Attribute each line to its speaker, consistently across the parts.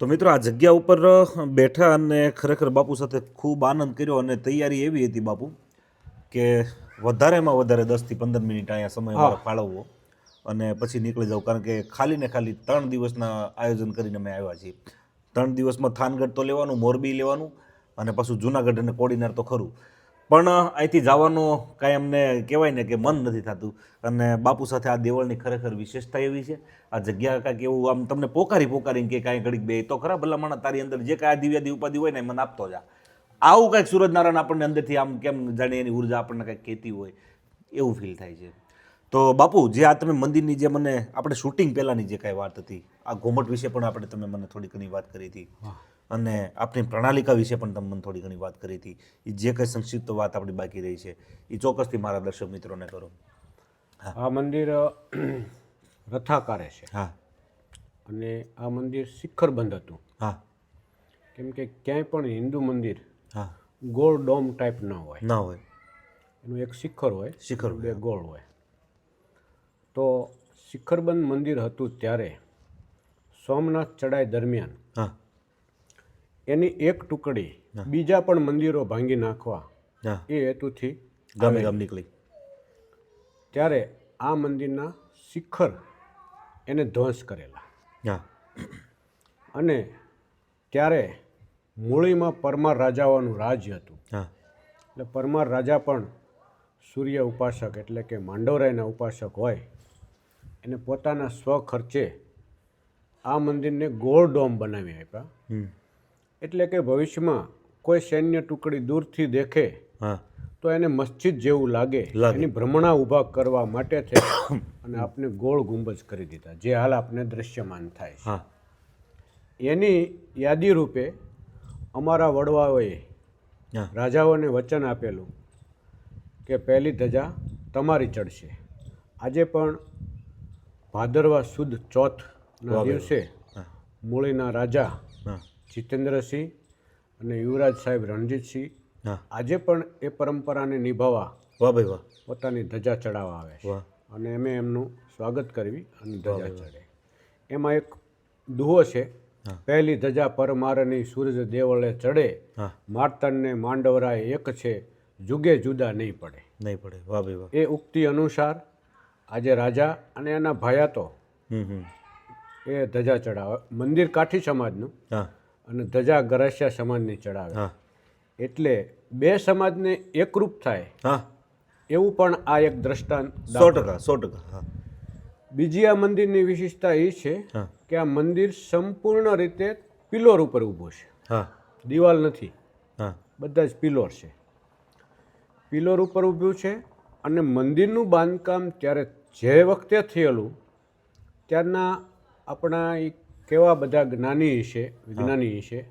Speaker 1: તો મિત્રો આ જગ્યા ઉપર બેઠા અને ખરેખર બાપુ સાથે ખૂબ આનંદ કર્યો અને તૈયારી એવી હતી બાપુ કે વધારેમાં વધારે દસથી પંદર મિનિટ અહીંયા સમય મારે ફાળવવો અને પછી નીકળી જાવ કારણ કે ખાલી ને ખાલી ત્રણ દિવસના આયોજન કરીને અમે આવ્યા છીએ. ત્રણ દિવસમાં થાનગઢ તો લેવાનું મોરબી લેવાનું અને પાછું જુનાગઢ અને કોડીનાર તો ખરું. પણ અહીંથી જવાનું કાંઈ અમને કહેવાય ને કે મન નથી થતું. અને બાપુ સાથે આ દેવળની ખરેખર વિશેષતા એવી છે. આ જગ્યા કાંઈક એવું આમ તમને પોકારી પોકારીને કે કાંઈ ઘડીક બે, તો ખરા ભલા માણસ તારી અંદર જે કાંઈ દિવ્યાદી ઉપાધિ હોય ને મને આપતો જા. આવું કાંઈક સૂરજનારાયણ આપણને અંદરથી આમ કેમ જાણે એની ઊર્જા આપણને કાંઈક કહેતી હોય, એવું ફીલ થાય છે. તો બાપુ, જે આ તમે મંદિરની જે મને, આપણે શૂટિંગ પહેલાંની જે કાંઈ વાત હતી, આ ઘોમટ વિશે પણ આપણે તમે મને થોડી ઘણી વાત કરી હતી. અને આપણી પ્રણાલિકા વિશે પણ તમને થોડી ઘણી વાત કરી હતી. એ જે કંઈ સંક્ષિપ્ત વાત આપણી બાકી રહી છે એ ચોક્કસથી મારા દર્શક મિત્રોને કરો.
Speaker 2: આ મંદિર રથાકારે છે.
Speaker 1: હા.
Speaker 2: અને આ મંદિર શિખરબંધ હતું.
Speaker 1: હા.
Speaker 2: કેમ કે ક્યાંય પણ હિન્દુ મંદિર
Speaker 1: હા.
Speaker 2: ગોળ ડોમ ટાઈપ ન હોય.
Speaker 1: ના હોય.
Speaker 2: એનું એક શિખર હોય.
Speaker 1: શિખર
Speaker 2: બે ગોળ હોય. તો શિખરબંધ મંદિર હતું ત્યારે સોમનાથ ચડાઈ દરમિયાન
Speaker 1: હા.
Speaker 2: એની એક ટુકડી બીજા પણ મંદિરો ભાંગી નાખવા એ હેતુથી
Speaker 1: ગામે ગામ નીકળી.
Speaker 2: ત્યારે આ મંદિરના શિખર એને ધ્વંસ કરેલા.
Speaker 1: હા.
Speaker 2: અને ત્યારે મૂળીમાં પરમાર રાજાઓનું રાજ્ય હતું.
Speaker 1: હા.
Speaker 2: એટલે પરમાર રાજા પણ સૂર્ય ઉપાસક એટલે કે માંડવરાયના ઉપાસક હોય એને પોતાના સ્વખર્ચે આ મંદિરને ગોળ ડોમ બનાવી આપ્યા. એટલે કે ભવિષ્યમાં કોઈ સૈન્ય ટુકડી દૂરથી દેખે
Speaker 1: હા.
Speaker 2: તો એને મસ્જિદ જેવું લાગે. એની ભ્રમણા ઊભા કરવા માટે છે. અને આપણે ગોળ ગુંબજ કરી દીધા જે હાલ આપને દ્રશ્યમાન થાય છે.
Speaker 1: હા.
Speaker 2: એની યાદી રૂપે અમારા વડવાઓએ રાજાઓને વચન આપેલું કે પહેલી ધજા તમારી ચડશે. આજે પણ ભાદરવા સુદ ચોથના દિવસે મૂળીના રાજા
Speaker 1: હા.
Speaker 2: જીતેન્દ્રસિંહ અને યુવરાજ સાહેબ રણજીતસિંહ
Speaker 1: હા.
Speaker 2: આજે પણ એ પરંપરાને નિભાવવા
Speaker 1: વાહ ભાઈ વાહ.
Speaker 2: પોતાની ધજા ચડાવવા આવે છે. અને એમે એમનું સ્વાગત કરવી અને ધજા ચડે. એમાં એક દુહો છે. પહેલી ધજા પરમારની સૂરજ દેવળે ચડે.
Speaker 1: હા.
Speaker 2: માર્તંડને માંડવરાય એક છે. જુગે જુદા નહીં પડે.
Speaker 1: નહીં પડે. વાહ ભાઈ વાહ.
Speaker 2: એ ઉક્તિ અનુસાર આજે રાજા અને એના ભાયાતો
Speaker 1: હમ હમ.
Speaker 2: એ ધજા ચડાવે. મંદિર કાઠી સમાજનું.
Speaker 1: હા.
Speaker 2: અને ધજા ગરાસિયા સમાજની ચડાવે.
Speaker 1: હા.
Speaker 2: એટલે બે સમાજને એકરૂપ થાય
Speaker 1: હા.
Speaker 2: એવું પણ આ એક દ્રષ્ટાંત
Speaker 1: સો ટકા સો ટકા હા.
Speaker 2: બીજી આ મંદિરની વિશેષતા એ છે કે આ મંદિર સંપૂર્ણ રીતે પિલોર ઉપર ઊભો છે.
Speaker 1: હા.
Speaker 2: દિવાલ નથી.
Speaker 1: હા.
Speaker 2: બધા જ પિલોર છે. પિલોર ઉપર ઊભું છે અને મંદિરનું બાંધકામ ત્યારે જે વખતે થયેલું ત્યારના આપણા એ કેવા બધા જ્ઞાની છે વિજ્ઞાની છે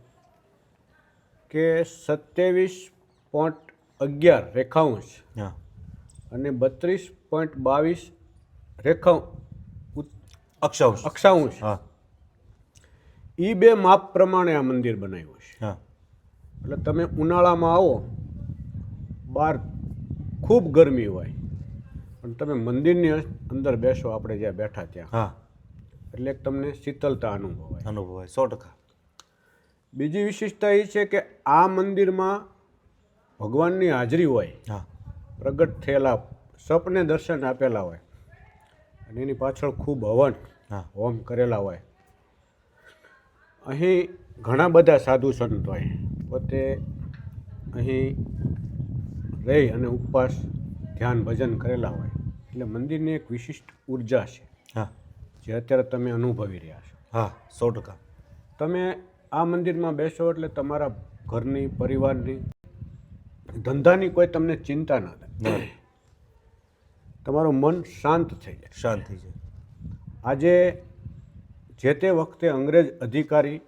Speaker 2: કે સત્યાવીસ પોઈન્ટ અગિયાર રેખાંશ
Speaker 1: હા.
Speaker 2: અને બત્રીસ પોઈન્ટ બાવીસ રેખા
Speaker 1: અક્ષાંશ.
Speaker 2: અક્ષાંશ.
Speaker 1: હા.
Speaker 2: એ બે માપ પ્રમાણે આ મંદિર બનાવ્યું છે.
Speaker 1: હા.
Speaker 2: એટલે તમે ઉનાળામાં આવો બહાર ખૂબ ગરમી હોય પણ તમે મંદિરની અંદર બેસો આપણે જ્યાં બેઠા ત્યાં.
Speaker 1: હા.
Speaker 2: એટલે તમને શીતલતા અનુભવાય.
Speaker 1: અનુભવાય સો ટકા.
Speaker 2: બીજી વિશેષતા એ છે કે આ મંદિરમાં ભગવાનની હાજરી હોય
Speaker 1: હા.
Speaker 2: પ્રગટ થયેલા સપને દર્શન આપેલા હોય અને એની પાછળ ખૂબ હવન
Speaker 1: હા.
Speaker 2: હોમ કરેલા હોય. અહીં ઘણા બધા સાધુ સંત હોય. પોતે અહીં રહી અને ઉપવાસ ધ્યાન ભજન કરેલા હોય. એટલે મંદિરની એક વિશિષ્ટ ઊર્જા છે.
Speaker 1: હા.
Speaker 2: જે અત્યારે તમે અનુભવી રહ્યા છો.
Speaker 1: હા સો ટકા.
Speaker 2: તમે આ મંદિરમાં બેસો એટલે તમારા ઘરની પરિવારની ધંધાની કોઈ તમને ચિંતા ના થાય. તમારું મન શાંત થઈ જાય.
Speaker 1: શાંતિ જાય.
Speaker 2: આજે જે તે વખતે અંગ્રેજ અધિકારી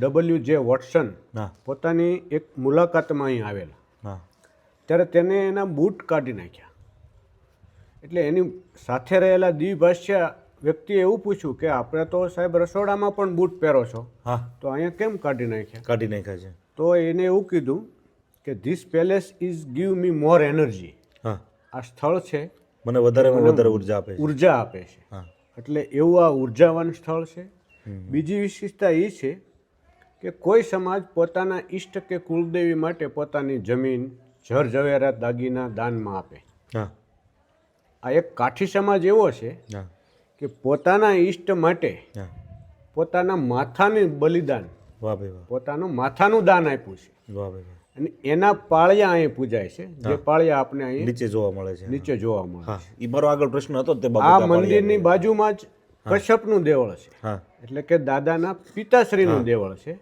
Speaker 2: ડબલ્યુ જે વોટસન પોતાની એક મુલાકાતમાં અહીં આવેલા.
Speaker 1: હા
Speaker 2: ત્યારે તેને એના બૂટ કાઢી નાખ્યા. એટલે એની સાથે રહેલા દ્વિભાષ્ય વ્યક્તિએ એવું પૂછ્યું કે આપણે તો સાહેબ રસોડામાં પણ બૂટ પહેરો છો.
Speaker 1: હા.
Speaker 2: તો અહીંયા કેમ કાઢી નાખ્યા?
Speaker 1: કાઢી નાખ્યા છે.
Speaker 2: તો એને એવું કીધું કે this palace is give me more energy
Speaker 1: હા.
Speaker 2: આ સ્થળ છે.
Speaker 1: મને વધારે વધારે ઊર્જા આપે
Speaker 2: ઊર્જા આપે છે.
Speaker 1: હા.
Speaker 2: એટલે એવું આ ઉર્જાવાન સ્થળ છે. બીજી વિશેષતા એ છે કે કોઈ સમાજ પોતાના ઈષ્ટ કે કુલદેવી માટે પોતાની જમીન જર ઝવેરાત દાગીના દાનમાં આપે.
Speaker 1: હા.
Speaker 2: આ એક કાઠી સમાજ એવો છે
Speaker 1: હા.
Speaker 2: કે પોતાના ઈષ્ટ માટે પોતાના માથાનું બલિદાન પોતાનું માથાનું દાન આપ્યું છે. અને એના પાળિયા અહીં પૂજાય છે. જે પાળિયા આપણે અહીં
Speaker 1: નીચે જોવા મળે છે.
Speaker 2: નીચે જોવા મળે
Speaker 1: છે. એ મારો આગળ પ્રશ્ન હતો તે
Speaker 2: આ મંદિરની બાજુમાં જ કશ્યપનું દેવળ છે. એટલે કે દાદાના પિતાશ્રીનું દેવળ છે.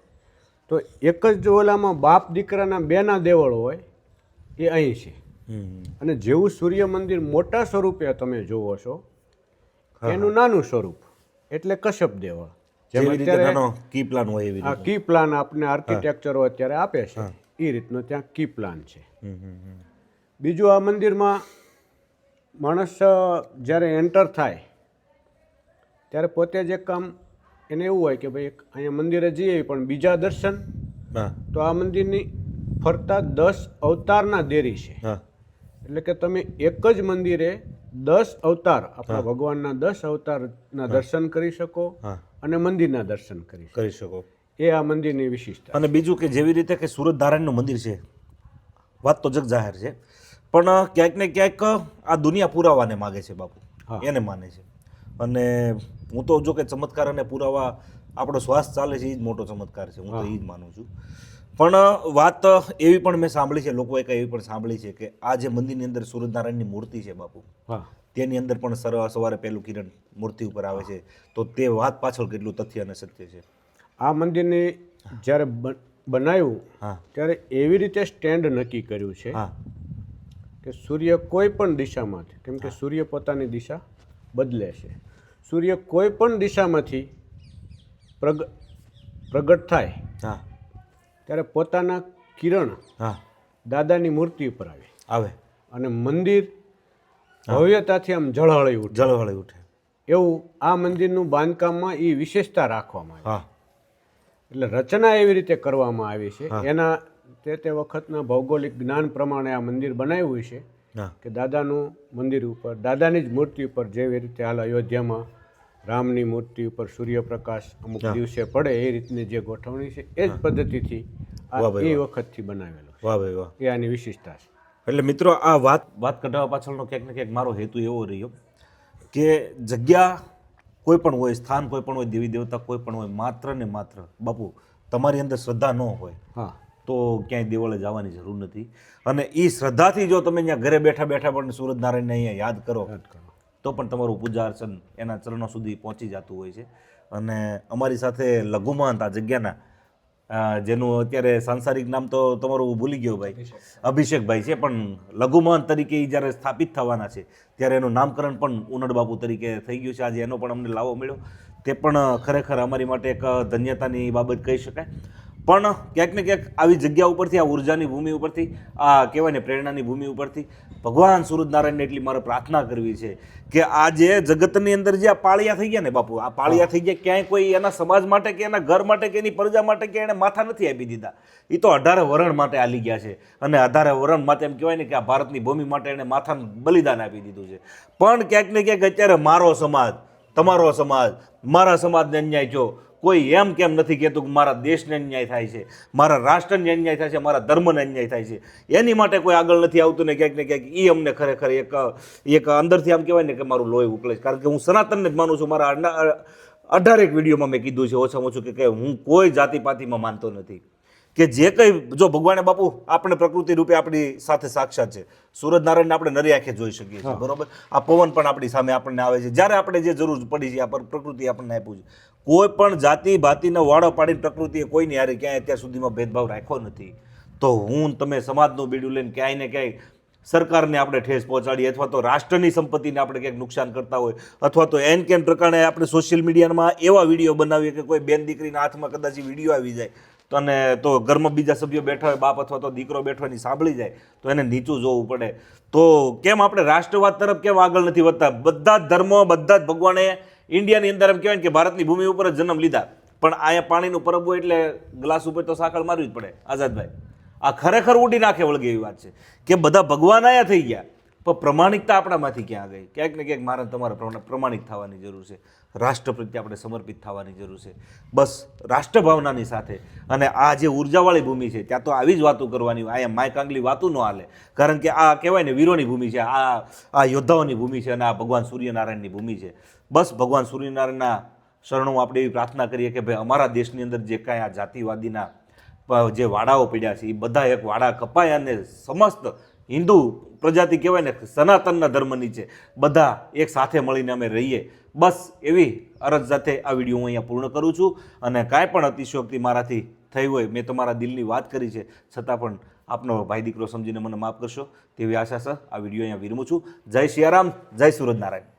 Speaker 2: તો એક જ ઓલામાં બાપ દીકરાના બેના દેવળ હોય એ અહીં છે. અને જેવું સૂર્ય મંદિર મોટા સ્વરૂપે તમે જોવો છો એનું નાનું સ્વરૂપ એટલે કશ્યપ દેવળ જેમ અત્યારે
Speaker 1: કી પ્લાન હોય એવી
Speaker 2: આ કી પ્લાન આપને આર્કિટેક્ચરો અત્યારે આપે છે એ રીતનો ત્યાં કી પ્લાન છે. બીજું આ મંદિરમાં માણસ જ્યારે એન્ટર થાય ત્યારે પોતે જ એક કામ એને એવું હોય કે ભાઈ અહીંયા મંદિરે જઈએ પણ બીજા દર્શન. તો આ મંદિરની ફરતા દસ અવતારના દેરી છે. એટલે કે તમે એક જ મંદિરે દસ અવતાર આપણા ભગવાનના દસ અવતારના દર્શન કરી શકો અને મંદિરના દર્શન કરી શકો.
Speaker 1: કરી શકો.
Speaker 2: એ આ મંદિરની વિશિષ્ટતા
Speaker 1: અને બીજું કે જેવી રીતે કે સુરત નારાયણનું મંદિર છે વાત તો જગ જાહેર છે પણ ક્યાંક ને ક્યાંક આ દુનિયા પુરાવાને માગે છે બાપુ. એને માને છે. અને હું તો જો કે ચમત્કાર અને પુરાવા આપણો શ્વાસ ચાલે છે એ જ મોટો ચમત્કાર છે. હું તો એ જ માનું છું. પણ વાત એવી પણ મેં સાંભળી છે લોકોએ કંઈ એવી પણ સાંભળી છે કે આ જે મંદિરની અંદર સૂર્યનારાયણની મૂર્તિ છે બાપુ
Speaker 2: હા.
Speaker 1: તેની અંદર પણ સર સવારે પહેલું કિરણ મૂર્તિ ઉપર આવે છે. તો તે વાત પાછળ કેટલું તથ્ય અને સત્ય છે?
Speaker 2: આ મંદિરની જ્યારે બન- બનાવ્યું
Speaker 1: હા.
Speaker 2: ત્યારે એવી રીતે સ્ટેન્ડ નક્કી કર્યું છે
Speaker 1: હા.
Speaker 2: કે સૂર્ય કોઈ પણ દિશામાંથી કેમ કે સૂર્ય પોતાની દિશા બદલે છે. સૂર્ય કોઈ પણ દિશામાંથી પ્રગ પ્રગટ થાય
Speaker 1: હા.
Speaker 2: ત્યારે પોતાના કિરણ
Speaker 1: હા.
Speaker 2: દાદાની મૂર્તિ ઉપર આવે.
Speaker 1: આવે.
Speaker 2: અને મંદિર ભવ્યતાથી આમ ઝળહળી ઉઠે.
Speaker 1: જળહળી ઉઠે.
Speaker 2: એવું આ મંદિરનું બાંધકામમાં એ વિશેષતા રાખવામાં આવી.
Speaker 1: હા.
Speaker 2: એટલે રચના એવી રીતે કરવામાં આવી છે. એના તે તે વખતના ભૌગોલિક જ્ઞાન પ્રમાણે આ મંદિર બનાવ્યું છે કે દાદાનું મંદિર ઉપર દાદાની જ મૂર્તિ ઉપર જેવી રીતે હાલ અયોધ્યામાં રામની મૂર્તિ ઉપર સૂર્યપ્રકાશ અમુક દિવસે પડે એ રીતની જે ગોઠવણી છે એ જ પદ્ધતિથી
Speaker 1: વાહ ભાઈ
Speaker 2: એ વખતથી બનાવેલો
Speaker 1: વાહ ભાઈ વાહ.
Speaker 2: એ આની વિશિષ્ટતા છે.
Speaker 1: એટલે મિત્રો આ વાત વાત કઢાવવા પાછળનો ક્યાંક ને ક્યાંક મારો હેતુ એવો રહ્યો કે જગ્યા કોઈ પણ હોય સ્થાન કોઈ પણ હોય દેવી દેવતા કોઈ પણ હોય માત્ર ને માત્ર બાપુ તમારી અંદર શ્રદ્ધા ન હોય
Speaker 2: હા.
Speaker 1: તો ક્યાંય દેવળે જવાની જરૂર નથી. અને એ શ્રદ્ધાથી જો તમે અહીંયા ઘરે બેઠા બેઠા પણ સૂરજનારાયણને અહીંયા યાદ કરો
Speaker 2: યાદ કરો.
Speaker 1: તો પણ તમારું પૂજા અર્ચન એના ચરણો સુધી પહોંચી જતું હોય છે. અને અમારી સાથે લઘુમહંત આ જગ્યાના જેનું અત્યારે સાંસારિક નામ તો તમારું ભૂલી ગયો ભાઈ. અભિષેકભાઈ. છે પણ લઘુમહંત તરીકે એ જ્યારે સ્થાપિત થવાના છે ત્યારે એનું નામકરણ પણ ઉનડ બાપુ તરીકે થઈ ગયું છે. આજે એનો પણ અમને લાવો મળ્યો. તે પણ ખરેખર અમારી માટે એક ધન્યતાની બાબત કહી શકાય. પણ ક્યાંક ને ક્યાંક આવી જગ્યા ઉપરથી આ ઉર્જાની ભૂમિ ઉપરથી આ કહેવાય ને પ્રેરણાની ભૂમિ ઉપરથી ભગવાન સૂરજનારાયણને એટલી મારે પ્રાર્થના કરવી છે કે આ જે જગતની અંદર જે આ પાળિયા થઈ ગયા ને બાપુ આ પાળિયા થઈ ગયા ક્યાંય કોઈ એના સમાજ માટે કે એના ઘર માટે કે એની પ્રજા માટે કે એને માથા નથી આપી દીધા. એ તો અઢારે વરણ માટે આલી ગયા છે અને અઢારે વરણ માટે એમ કહેવાય ને કે આ ભારતની ભૂમિ માટે એને માથાનું બલિદાન આપી દીધું છે. પણ ક્યાંક ને ક્યાંક અત્યારે મારો સમાજ તમારો સમાજ મારા સમાજને અન્યાય થયો. કોઈ એમ કેમ નથી કહેતું કે મારા દેશને અન્યાય થાય છે, મારા રાષ્ટ્રને અન્યાય થાય છે, મારા ધર્મને અન્યાય થાય છે. એની માટે કોઈ આગળ નથી આવતું ને ક્યાંક ને ક્યાંક એ અમને ખરેખર એક એક અંદરથી આમ કહેવાય ને કે મારું લોહી ઉકળે છે. કારણ કે હું સનાતનને જ માનું છું. મારા અઢા- અઢારેક વિડીયોમાં મેં કીધું છે, ઓછામાં ઓછું કે હું કોઈ જાતિપાતિમાં માનતો નથી. કે જે કંઈ જો ભગવાને બાપુ આપણે પ્રકૃતિ રૂપે આપણી સાથે સાક્ષાત છે. સૂરજનારાયણને આપણે નરી આંખે જોઈ શકીએ છીએ બરોબર? આ પવન પણ આપણી સામે આપણને આવે છે. જ્યારે આપણે જે જરૂર પડી છે આ પર- પ્રકૃતિ આપણને આપ્યું છે. કોઈ પણ જાતિ ભાતિનો વાળો પાડીને પ્રકૃતિએ કોઈની હારે ક્યાંય અત્યાર સુધીમાં ભેદભાવ રાખ્યો નથી. તો હું તમે સમાજનું બીડું લઈને ક્યાંય ને ક્યાંય સરકારને આપણે ઠેસ પહોંચાડીએ અથવા તો રાષ્ટ્રની સંપત્તિને આપણે ક્યાંક નુકસાન કરતા હોય અથવા તો એન કેન પ્રકારે આપણે સોશિયલ મીડિયામાં એવા વીડિયો બનાવીએ કે કોઈ બેન દીકરીના હાથમાં કદાચ વીડિયો આવી જાય. અને તો ઘરમાં બીજા સભ્યો બેઠા હોય, બાપ અથવા તો દીકરો બેઠો એની સાંભળી જાય, તો એને નીચું જોવું પડે. તો કેમ આપણે રાષ્ટ્રવાદ તરફ કેમ આગળ નથી વધતા? બધા જ ધર્મો, બધા જ ભગવાને ઇન્ડિયાની અંદર એમ કહેવાય કે ભારતની ભૂમિ ઉપર જ જન્મ લીધા. પણ અહીંયા પાણીનું પરબ હોય એટલે ગ્લાસ ઉપર તો સાંકળ મારવી જ પડે, આઝાદભાઈ. આ ખરેખર ઉડી નાખે વળગે એવી વાત છે. કે બધા ભગવાન આયા થઈ ગયા, પણ પ્રમાણિકતા આપણામાંથી ક્યાં ગઈ? ક્યાંક ને ક્યાંક મારે તમારે પ્રમાણિક થવાની જરૂર છે. રાષ્ટ્ર પ્રત્યે આપણે સમર્પિત થવાની જરૂર છે. બસ રાષ્ટ્રભાવનાની સાથે. અને આ જે ઉર્જાવાળી ભૂમિ છે, ત્યાં તો આવી જ વાતો કરવાની હોય અહીંયા માય કાંગલી વાતું ન હાલે. કારણ કે આ કહેવાય ને વીરોની ભૂમિ છે, આ આ યોદ્ધાઓની ભૂમિ છે અને આ ભગવાન સૂર્યનારાયણની ભૂમિ છે. બસ ભગવાન સૂર્યનારાયણના શરણો આપણે એવી પ્રાર્થના કરીએ કે ભાઈ અમારા દેશની અંદર જે કાંઈ આ જાતિવાદીના, જે વાડાઓ પડ્યા છે, એ બધા એક વાડા કપાય અને સમસ્ત હિન્દુ પ્રજાતિ કહેવાય ને, સનાતનના ધર્મની છે બધા એક સાથે મળીને અમે રહીએ. બસ એવી અરજ સાથે આ વીડિયો હું અહીંયા પૂર્ણ કરું છું અને કાંઈ પણ અતિશયોક્તિ મારાથી થઈ હોય, મેં તમારા દિલની વાત કરી છે, છતાં પણ આપનો ભાઈ દીકરો સમજીને મને માફ કરશો. તેવી આશા સર, આ વીડિયો અહીંયા વિરમું છું. જય શિયારામ જય સુરજનારાયણ